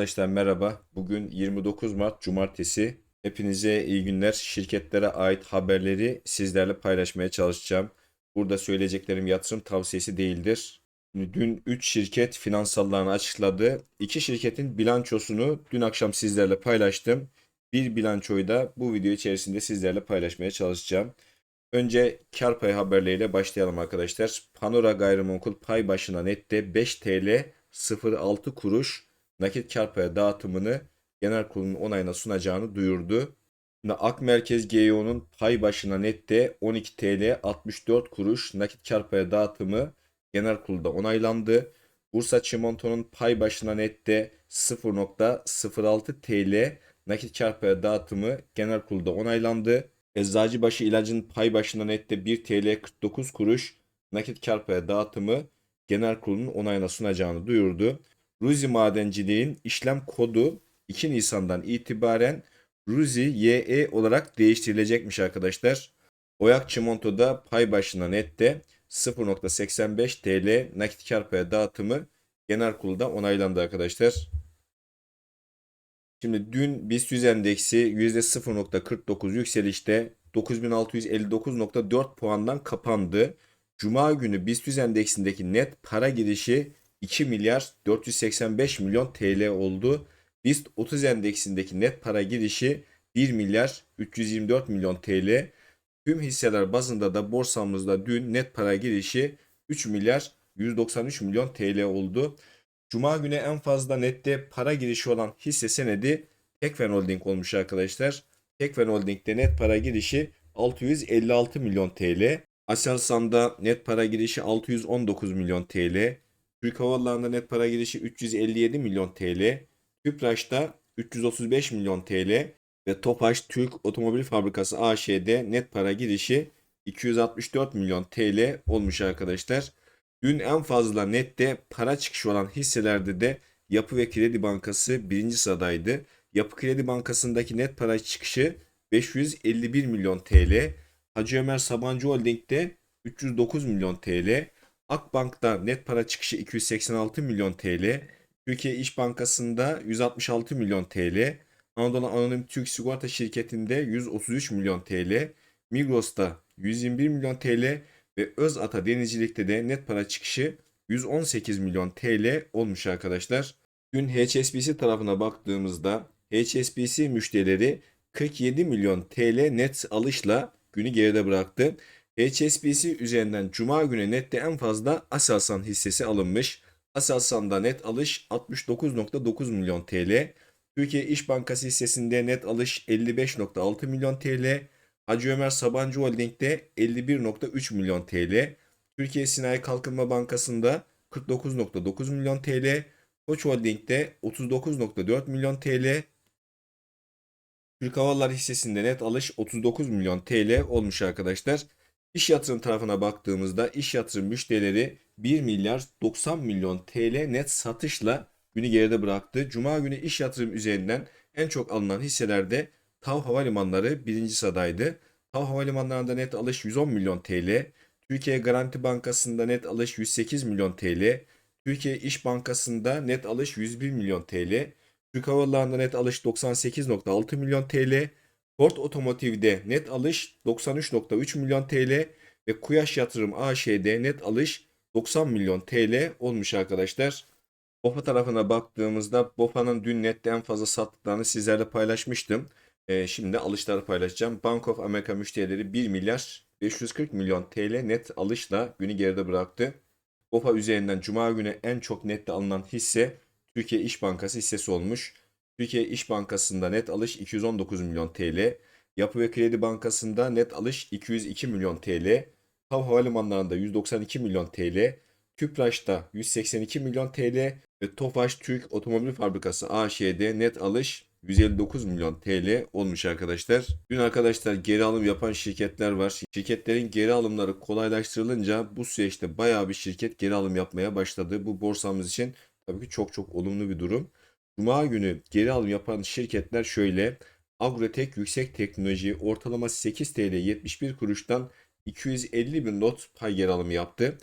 Arkadaşlar merhaba. Bugün 29 Mart Cumartesi. Hepinize iyi günler. Şirketlere ait haberleri sizlerle paylaşmaya çalışacağım. Burada söyleyeceklerim yatırım tavsiyesi değildir. Dün 3 şirket finansallarını açıkladı. 2 şirketin bilançosunu dün akşam sizlerle paylaştım. Bir bilançoyu da bu video içerisinde sizlerle paylaşmaya çalışacağım. Önce kar payı haberleriyle başlayalım arkadaşlar. Panora Gayrimenkul pay başına nette 5 TL 06 kuruş nakit kar payı dağıtımını genel kurulun onayına sunacağını duyurdu. Şimdi Ak Merkez GEO'nun pay başına nette 12 TL 64 kuruş nakit kar payı dağıtımı genel kurulda onaylandı. Bursa Çimento'nun pay başına nette 0.06 TL nakit kar payı dağıtımı genel kurulda onaylandı. Eczacıbaşı ilacın pay başına nette 1 TL 49 kuruş nakit kar payı dağıtımı genel kurulun onayına sunacağını duyurdu. Ruzi Madenciliğin işlem kodu 2 Nisan'dan itibaren Ruzi YE olarak değiştirilecekmiş arkadaşlar. Oyak Çimento'da pay başına nette 0.85 TL nakit kar payı dağıtımı genel kurulda onaylandı arkadaşlar. Şimdi dün BIST 100 endeksi %0.49 yükselişte 9659.4 puandan kapandı. Cuma günü BIST 100 endeksindeki net para girişi 2 milyar 485 milyon TL oldu. BIST 30 endeksindeki net para girişi 1 milyar 324 milyon TL. Tüm hisseler bazında da borsamızda dün net para girişi 3 milyar 193 milyon TL oldu. Cuma günü en fazla nette para girişi olan hisse senedi Tekfen Holding olmuş arkadaşlar. Tekfen Holding'de net para girişi 656 milyon TL. Aselsan'da net para girişi 619 milyon TL. Türk Hava net para girişi 357 milyon TL. Tüpraş'ta 335 milyon TL ve Tofaş Türk Otomobil Fabrikası AŞ'de net para girişi 264 milyon TL olmuş arkadaşlar. Dün en fazla nette para çıkışı olan hisselerde de Yapı ve Kredi Bankası birinci sıradaydı. Yapı Kredi Bankası'ndaki net para çıkışı 551 milyon TL. Hacı Ömer Sabancı Holding'de 309 milyon TL. Akbank'ta net para çıkışı 286 milyon TL. Türkiye İş Bankası'nda 166 milyon TL. Anadolu Anonim Türk Sigorta Şirketi'nde 133 milyon TL. Migros'ta 121 milyon TL ve Özata Denizcilik'te de net para çıkışı 118 milyon TL olmuş arkadaşlar. Dün HSBC tarafına baktığımızda HSBC müşterileri 47 milyon TL net alışla günü geride bıraktı. HSBC üzerinden Cuma günü nette en fazla Aselsan hissesi alınmış. Aselsan'da net alış 69.9 milyon TL. Türkiye İş Bankası hissesinde net alış 55.6 milyon TL. Hacı Ömer Sabancı Holding'de 51.3 milyon TL. Türkiye Sinayi Kalkınma Bankası'nda 49.9 milyon TL. Koç Holding'de 39.4 milyon TL. Türk Hava Yolları hissesinde net alış 39 milyon TL olmuş arkadaşlar. İş yatırım tarafına baktığımızda iş yatırım müşterileri 1 milyar 90 milyon TL net satışla günü geride bıraktı. Cuma günü iş yatırım üzerinden en çok alınan hisselerde TAV Havalimanları birinci sıradaydı. TAV Havalimanlarında net alış 110 milyon TL. Türkiye Garanti Bankası'nda net alış 108 milyon TL. Türkiye İş Bankası'nda net alış 101 milyon TL. Türk Hava net alış 98.6 milyon TL. Ford Otomotiv'de net alış 93.3 milyon TL ve Kuyaş Yatırım AŞ'de net alış 90 milyon TL olmuş arkadaşlar. BOFA tarafına baktığımızda BOFA'nın dün nette en fazla sattıklarını sizlerle paylaşmıştım. Ee, şimdi alışları paylaşacağım. Bank of America müşterileri 1 milyar 540 milyon TL net alışla günü geride bıraktı. BOFA üzerinden Cuma günü en çok nette alınan hisse Türkiye İş Bankası hissesi olmuş. Türkiye İş Bankası'nda net alış 219 milyon TL. Yapı ve Kredi Bankası'nda net alış 202 milyon TL. Hav Havalimanları'nda 192 milyon TL. Tüpraş'ta 182 milyon TL ve Tofaş Türk Otomobil Fabrikası AŞ'de net alış 159 milyon TL olmuş arkadaşlar. Dün arkadaşlar geri alım yapan şirketler var. Şirketlerin geri alımları kolaylaştırılınca bu süreçte bayağı bir şirket geri alım yapmaya başladı. Bu borsamız için tabii ki çok çok olumlu bir durum. Cuma günü geri alım yapan şirketler şöyle. Agrotek Yüksek Teknoloji ortalama 8 TL 71 kuruştan 250 bin not pay geri alımı yaptı.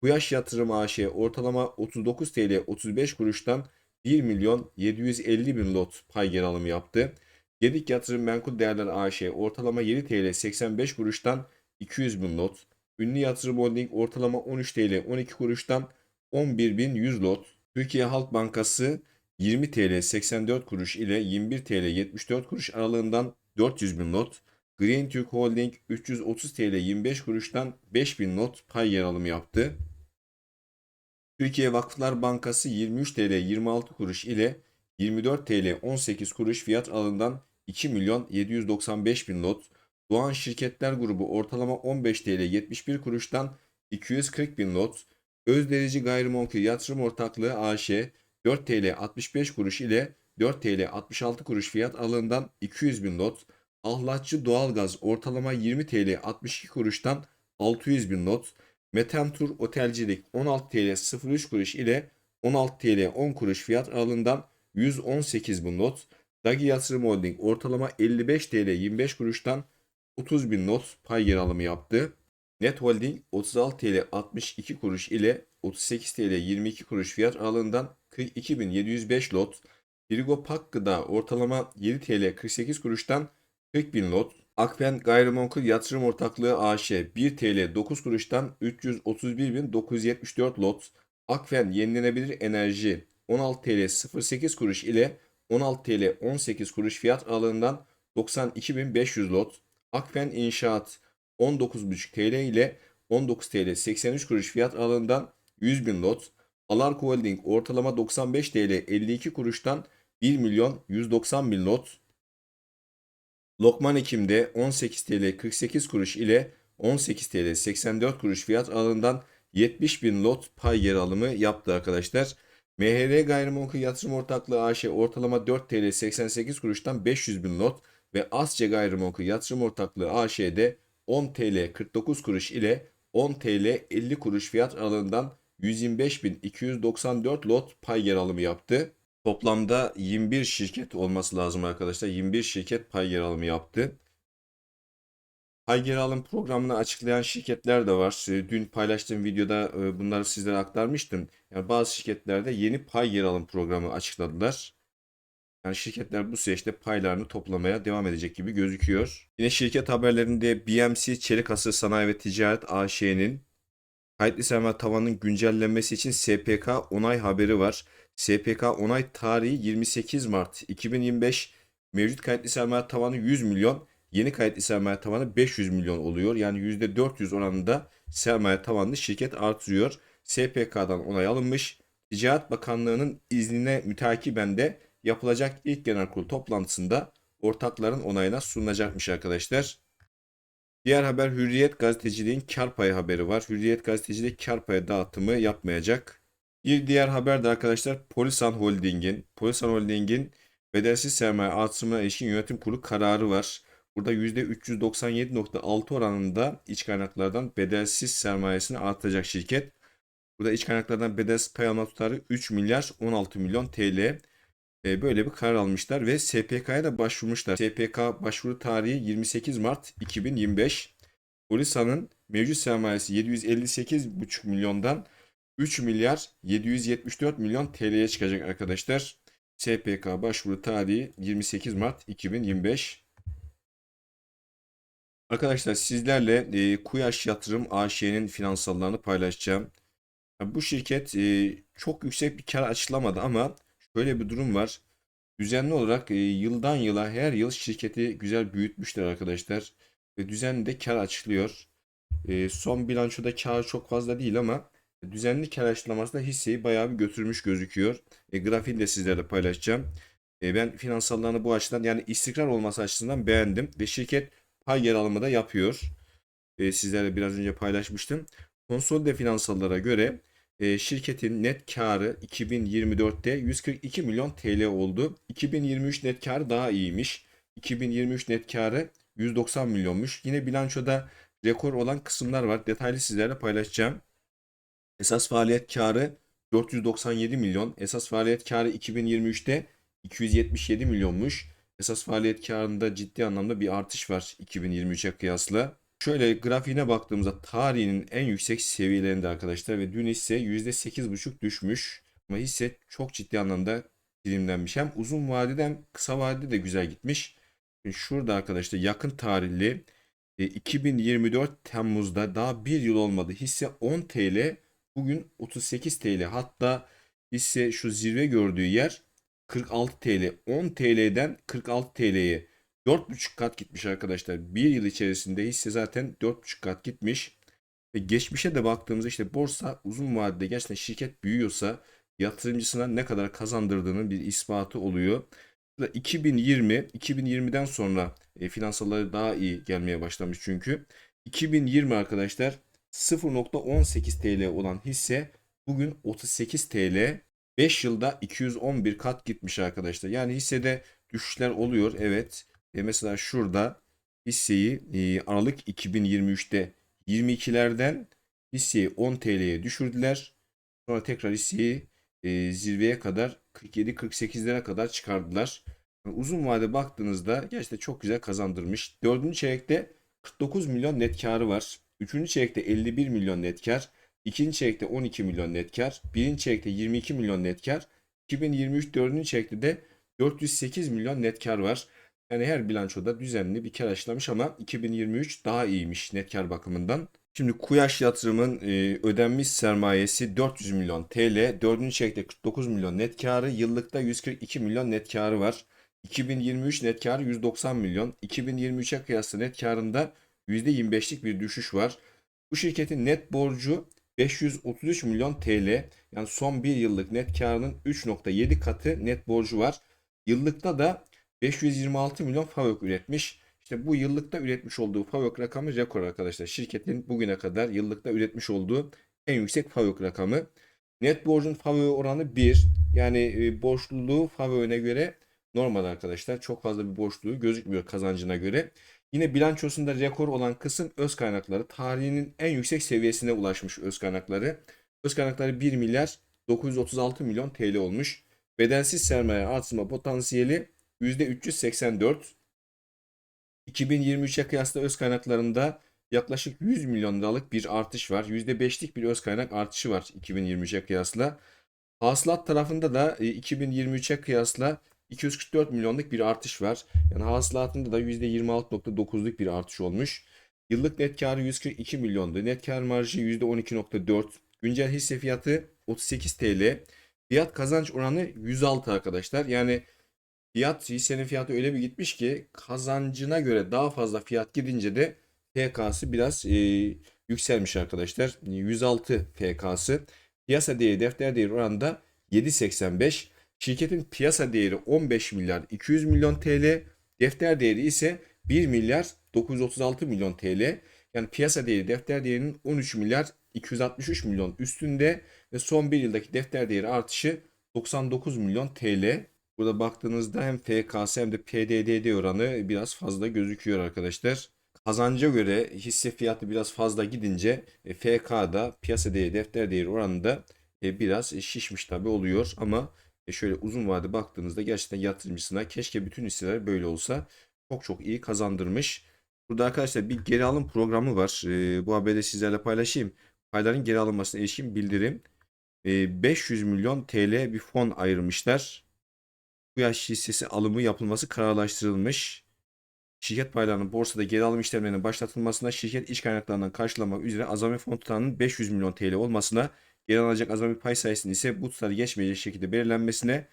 Kuyaş Yatırım AŞ ortalama 39 TL 35 kuruştan 1 milyon 750 bin lot pay geri alımı yaptı. Gedik Yatırım Menkul Değerler AŞ ortalama 7 TL 85 kuruştan 200 bin lot. Ünlü Yatırım Holding ortalama 13 TL 12 kuruştan 11.100 lot. Türkiye Halk Bankası 20 TL 84 kuruş ile 21 TL 74 kuruş aralığından 400 bin lot. Green Türk Holding 330 TL 25 kuruştan 5000 not pay yer alımı yaptı. Türkiye Vakıflar Bankası 23 TL 26 kuruş ile 24 TL 18 kuruş fiyat aralığından 2 milyon 795 bin not. Doğan Şirketler Grubu ortalama 15 TL 71 kuruştan 240 bin not. Özderici Gayrimenkul Yatırım Ortaklığı AŞ 4 TL 65 kuruş ile 4 TL 66 kuruş fiyat aralığından 200 bin not. Ahlatçı Doğalgaz ortalama 20 TL 62 kuruştan 600 bin not. Metemtur Otelcilik 16 TL 03 kuruş ile 16 TL 10 kuruş fiyat aralığından 118 bin not. Dagi Yatırım Holding ortalama 55 TL 25 kuruştan 30 bin not pay yer alımı yaptı. Net Holding 36 TL 62 kuruş ile 38 TL 22 kuruş fiyat aralığından 42.705 lot. Frigo Pak Gıda ortalama 7 TL 48 kuruştan 40 bin lot. Akfen Gayrimenkul Yatırım Ortaklığı AŞ 1 TL 9 kuruştan 331.974 lot. Akfen Yenilenebilir Enerji 16 TL 08 kuruş ile 16 TL 18 kuruş fiyat aralığından 92.500 lot. Akfen İnşaat 19,5 TL ile 19 TL 83 kuruş fiyat aralığından 100 bin lot. Alarko Holding ortalama 95 TL 52 kuruştan 1 milyon 190 bin lot. Lokman Ekim'de 18 TL 48 kuruş ile 18 TL 84 kuruş fiyat aralığından 70 bin lot pay yer alımı yaptı arkadaşlar. MHR Gayrimenkul Yatırım Ortaklığı AŞ ortalama 4 TL 88 kuruştan 500 bin lot ve Asya Gayrimenkul Yatırım Ortaklığı AŞ'de 10 TL 49 kuruş ile 10 TL 50 kuruş fiyat aralığından 125.294 lot pay yer alımı yaptı. Toplamda 21 şirket olması lazım arkadaşlar. 21 şirket pay yer alımı yaptı. Pay yer alım programını açıklayan şirketler de var. Dün paylaştığım videoda e, bunları sizlere aktarmıştım. Yani bazı şirketlerde yeni pay yer alım programı açıkladılar. Yani şirketler bu süreçte paylarını toplamaya devam edecek gibi gözüküyor. Yine şirket haberlerinde BMC Çelik Asır Sanayi ve Ticaret AŞ'nin kayıtlı sermaye tavanının güncellenmesi için SPK onay haberi var. SPK onay tarihi 28 Mart 2025. Mevcut kayıtlı sermaye tavanı 100 milyon. Yeni kayıtlı sermaye tavanı 500 milyon oluyor. Yani %400 oranında sermaye tavanını şirket artırıyor. SPK'dan onay alınmış. Ticaret Bakanlığı'nın iznine mütakiben de yapılacak ilk genel kurul toplantısında ortakların onayına sunulacakmış arkadaşlar. Diğer haber Hürriyet gazeteciliğin kar payı haberi var. Hürriyet gazeteciliği kar payı dağıtımı yapmayacak. Bir diğer haber de arkadaşlar Polisan Holding'in Polisan Holding'in bedelsiz sermaye artırımına ilişkin yönetim kurulu kararı var. Burada %397.6 oranında iç kaynaklardan bedelsiz sermayesini artacak şirket. Burada iç kaynaklardan bedelsiz pay alma tutarı 3 milyar 16 milyon TL. E, böyle bir karar almışlar ve SPK'ya da başvurmuşlar. SPK başvuru tarihi 28 Mart 2025. Polisa'nın mevcut sermayesi 758,5 milyondan 3 milyar 774 milyon TL'ye çıkacak arkadaşlar. SPK başvuru tarihi 28 Mart 2025. Arkadaşlar sizlerle e, Kuyaş Yatırım AŞ'nin finansallarını paylaşacağım. Bu şirket e, çok yüksek bir kar açıklamadı ama şöyle bir durum var. Düzenli olarak e, yıldan yıla her yıl şirketi güzel büyütmüşler arkadaşlar. Ve düzenli de kar açıklıyor. E, son bilançoda kar çok fazla değil ama düzenli kar açıklamasında hisseyi bayağı bir götürmüş gözüküyor. E, grafiğini de sizlerle paylaşacağım. E, ben finansallarını bu açıdan yani istikrar olması açısından beğendim. Ve şirket pay yer alımı da yapıyor. E, sizlerle biraz önce paylaşmıştım. Konsolide finansallara göre e, şirketin net karı 2024'te 142 milyon TL oldu. 2023 net karı daha iyiymiş. 2023 net karı 190 milyonmuş. Yine bilançoda rekor olan kısımlar var. Detaylı sizlerle paylaşacağım. Esas faaliyet karı 497 milyon. Esas faaliyet karı 2023'te 277 milyonmuş. Esas faaliyet karında ciddi anlamda bir artış var 2023'e kıyasla. Şöyle grafiğine baktığımızda tarihinin en yüksek seviyelerinde arkadaşlar ve dün ise %8,5 düşmüş. Ama hisse çok ciddi anlamda primlenmiş. Hem uzun vadede hem kısa vadede de güzel gitmiş. Şimdi şurada arkadaşlar yakın tarihli e, 2024 Temmuz'da daha bir yıl olmadı. Hisse 10 TL bugün 38 TL. Hatta hisse şu zirve gördüğü yer 46 TL. 10 TL'den 46 TL'ye 4,5 kat gitmiş arkadaşlar. Bir yıl içerisinde hisse zaten 4,5 kat gitmiş. Ve geçmişe de baktığımızda işte borsa uzun vadede gerçekten şirket büyüyorsa yatırımcısına ne kadar kazandırdığının bir ispatı oluyor. Burada 2020, 2020'den sonra e, finansalları daha iyi gelmeye başlamış çünkü. 2020 arkadaşlar 0.18 TL olan hisse bugün 38 TL. 5 yılda 211 kat gitmiş arkadaşlar. Yani hissede düşüşler oluyor evet. E mesela şurada hisseyi e, Aralık 2023'te 22'lerden hisseyi 10 TL'ye düşürdüler. Sonra tekrar hisseyi e, zirveye kadar 47-48'lere kadar çıkardılar. Yani uzun vade baktığınızda gerçekten çok güzel kazandırmış. Dördüncü çeyrekte 49 milyon net karı var. Üçüncü çeyrekte 51 milyon net kar. İkinci çeyrekte 12 milyon net kar. Birinci çeyrekte 22 milyon net kar. 2023 dördüncü çeyrekte de 408 milyon net kar var. Yani her bilançoda düzenli bir kar açıklamış ama 2023 daha iyiymiş net kar bakımından. Şimdi Kuyaş Yatırım'ın e, ödenmiş sermayesi 400 milyon TL. 4. çeyrekte 49 milyon net karı. Yıllıkta 142 milyon net karı var. 2023 net karı 190 milyon. 2023'e kıyasla net karında %25'lik bir düşüş var. Bu şirketin net borcu 533 milyon TL. Yani son bir yıllık net karının 3.7 katı net borcu var. Yıllıkta da 526 milyon FAVÖK üretmiş. İşte bu yıllıkta üretmiş olduğu FAVÖK rakamı rekor arkadaşlar. Şirketin bugüne kadar yıllıkta üretmiş olduğu en yüksek FAVÖK rakamı. Net borcun FAVÖK oranı 1. Yani e, borçluluğu FAVÖK'üne göre normal arkadaşlar. Çok fazla bir borçluluğu gözükmüyor kazancına göre. Yine bilançosunda rekor olan kısım öz kaynakları. Tarihinin en yüksek seviyesine ulaşmış öz kaynakları. Öz kaynakları 1 milyar 936 milyon TL olmuş. Bedelsiz sermaye artırma potansiyeli %384. 2023'e kıyasla öz kaynaklarında yaklaşık 100 milyon liralık bir artış var. %5'lik bir öz kaynak artışı var 2023'e kıyasla. Hasılat tarafında da 2023'e kıyasla 244 milyonluk bir artış var. Yani hasılatında da %26.9'luk bir artış olmuş. Yıllık net karı 142 milyondu. Net kar marjı %12.4. Güncel hisse fiyatı 38 TL. Fiyat kazanç oranı 106 arkadaşlar. Yani fiyat hissenin fiyatı öyle bir gitmiş ki kazancına göre daha fazla fiyat gidince de FK'sı biraz e, yükselmiş arkadaşlar. 106 FK'sı. Piyasa değeri defter değeri oranında 7.85. Şirketin piyasa değeri 15 milyar 200 milyon TL. Defter değeri ise 1 milyar 936 milyon TL. Yani piyasa değeri defter değerinin 13 milyar 263 milyon üstünde ve son bir yıldaki defter değeri artışı 99 milyon TL. Burada baktığınızda hem FKS hem de PDDD oranı biraz fazla gözüküyor arkadaşlar. Kazanca göre hisse fiyatı biraz fazla gidince e, FK'da piyasa değeri defter değeri oranında e, biraz şişmiş tabi oluyor ama e, şöyle uzun vade baktığınızda gerçekten yatırımcısına keşke bütün hisseler böyle olsa çok çok iyi kazandırmış. Burada arkadaşlar bir geri alım programı var. Bu haberi de sizlerle paylaşayım. Payların geri alınmasına ilişkin bildirim. 500 milyon TL bir fon ayırmışlar. Bu yaş hissesi alımı yapılması kararlaştırılmış. Şirket paylarının borsada geri alım işlemlerinin başlatılmasına, şirket iç kaynaklarından karşılamak üzere azami fon tutarının 500 milyon TL olmasına, geri alınacak azami pay sayısının ise bu tutarı geçmeyecek şekilde belirlenmesine,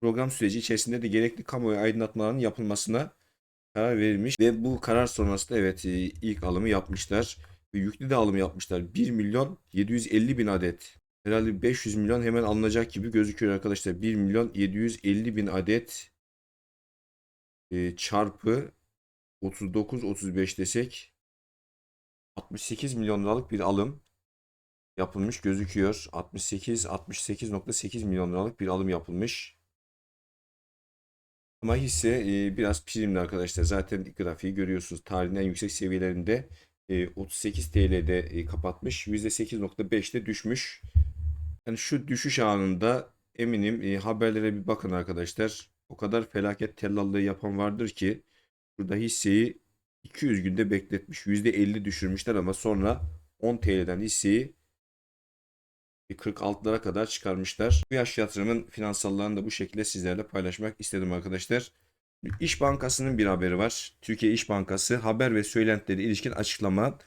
program süreci içerisinde de gerekli kamuoyu aydınlatmalarının yapılmasına karar verilmiş. Ve bu karar sonrasında evet ilk alımı yapmışlar. Ve yüklü de alım yapmışlar. 1 milyon 750 bin adet. Herhalde 500 milyon hemen alınacak gibi gözüküyor arkadaşlar. 1 milyon 750 bin adet e, çarpı 39-35 desek 68 milyon liralık bir alım yapılmış gözüküyor. 68 68.8 milyon liralık bir alım yapılmış. Ama hisse e, biraz primli arkadaşlar. Zaten grafiği görüyorsunuz. Tarihin en yüksek seviyelerinde e, 38 TL'de e, kapatmış. %8.5'te düşmüş. Yani şu düşüş anında eminim e, haberlere bir bakın arkadaşlar. O kadar felaket tellallığı yapan vardır ki burada hisseyi 200 günde bekletmiş. %50 düşürmüşler ama sonra 10 TL'den hisseyi bir 46'lara kadar çıkarmışlar. Bu yaş yatırımın finansallarını da bu şekilde sizlerle paylaşmak istedim arkadaşlar. İş Bankası'nın bir haberi var. Türkiye İş Bankası haber ve söylentileri ilişkin açıklama.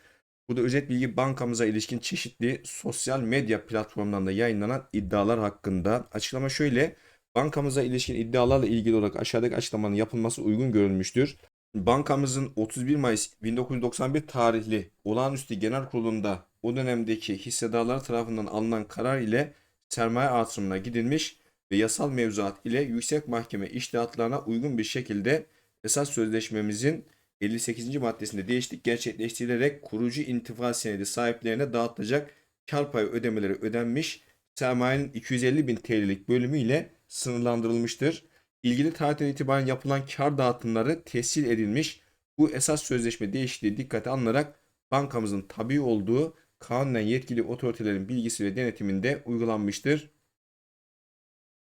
Bu da özet bilgi bankamıza ilişkin çeşitli sosyal medya platformlarında yayınlanan iddialar hakkında. Açıklama şöyle. Bankamıza ilişkin iddialarla ilgili olarak aşağıdaki açıklamanın yapılması uygun görülmüştür. Bankamızın 31 Mayıs 1991 tarihli olağanüstü genel kurulunda o dönemdeki hissedarlar tarafından alınan karar ile sermaye artırımına gidilmiş ve yasal mevzuat ile yüksek mahkeme iştihatlarına uygun bir şekilde esas sözleşmemizin 58. maddesinde değişiklik gerçekleştirilerek kurucu intifa senedi sahiplerine dağıtılacak kar payı ödemeleri ödenmiş sermayenin 250 bin TL'lik bölümü ile sınırlandırılmıştır. İlgili tarihten itibaren yapılan kar dağıtımları tescil edilmiş. Bu esas sözleşme değişikliği dikkate alınarak bankamızın tabi olduğu kanunen yetkili otoritelerin bilgisi ve denetiminde uygulanmıştır.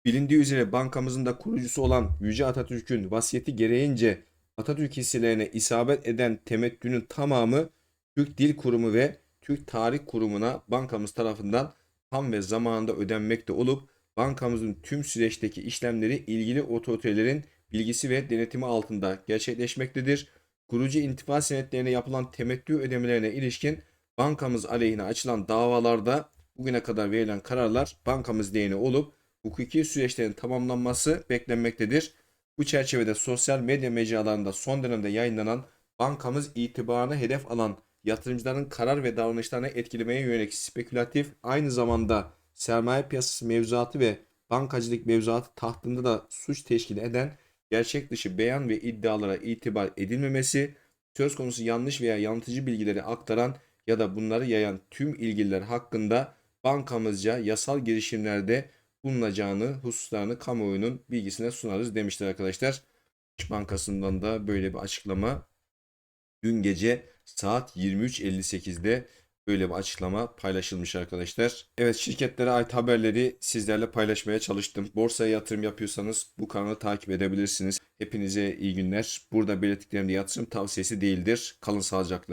Bilindiği üzere bankamızın da kurucusu olan Yüce Atatürk'ün vasiyeti gereğince Atatürk hisselerine isabet eden temettünün tamamı Türk Dil Kurumu ve Türk Tarih Kurumu'na bankamız tarafından tam ve zamanında ödenmekte olup bankamızın tüm süreçteki işlemleri ilgili otoritelerin bilgisi ve denetimi altında gerçekleşmektedir. Kurucu intifa senetlerine yapılan temettü ödemelerine ilişkin bankamız aleyhine açılan davalarda bugüne kadar verilen kararlar bankamız lehine olup hukuki süreçlerin tamamlanması beklenmektedir. Bu çerçevede sosyal medya mecralarında son dönemde yayınlanan bankamız itibarını hedef alan yatırımcıların karar ve davranışlarını etkilemeye yönelik spekülatif aynı zamanda sermaye piyasası mevzuatı ve bankacılık mevzuatı tahtında da suç teşkil eden gerçek dışı beyan ve iddialara itibar edilmemesi, söz konusu yanlış veya yanıltıcı bilgileri aktaran ya da bunları yayan tüm ilgililer hakkında bankamızca yasal girişimlerde bulunacağını hususlarını kamuoyunun bilgisine sunarız demişler arkadaşlar. İş Bankası'ndan da böyle bir açıklama dün gece saat 23.58'de böyle bir açıklama paylaşılmış arkadaşlar. Evet şirketlere ait haberleri sizlerle paylaşmaya çalıştım. Borsaya yatırım yapıyorsanız bu kanalı takip edebilirsiniz. Hepinize iyi günler. Burada belirttiklerim de yatırım tavsiyesi değildir. Kalın sağlıcakla.